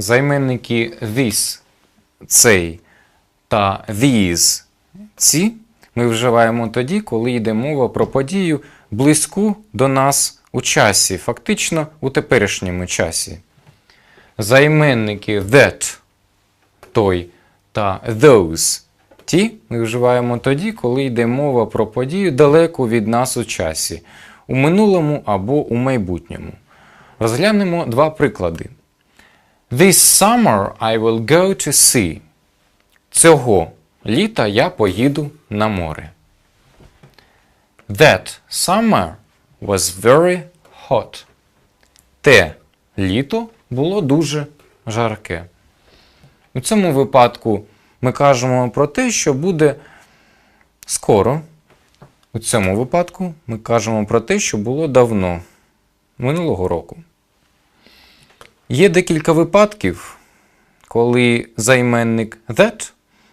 Займенники this, цей та these, ці ми вживаємо тоді, коли йде мова про подію близьку до нас у часі, фактично у теперішньому часі. Займенники that, той та those, ті ми вживаємо тоді, коли йде мова про подію далеко від нас у часі, у минулому або у майбутньому. Розглянемо два приклади. This summer I will go to sea. Цього літа я поїду на море. That summer was very hot. Те літо було дуже жарке. У цьому випадку ми кажемо про те, що буде скоро. У цьому випадку ми кажемо про те, що було давно, минулого року. Є декілька випадків, коли займенник that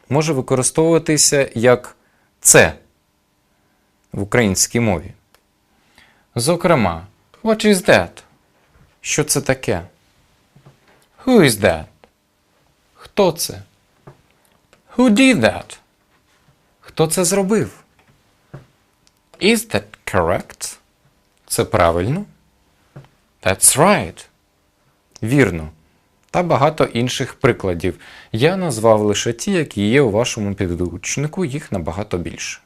може використовуватися як це в українській мові. Зокрема, what is that? Що це таке? Who is that? Хто це? Who did that? Хто це зробив? Is that correct? Це правильно? That's right. Вірно. Та багато інших прикладів. Я назвав лише ті, які є у вашому підручнику, їх набагато більше.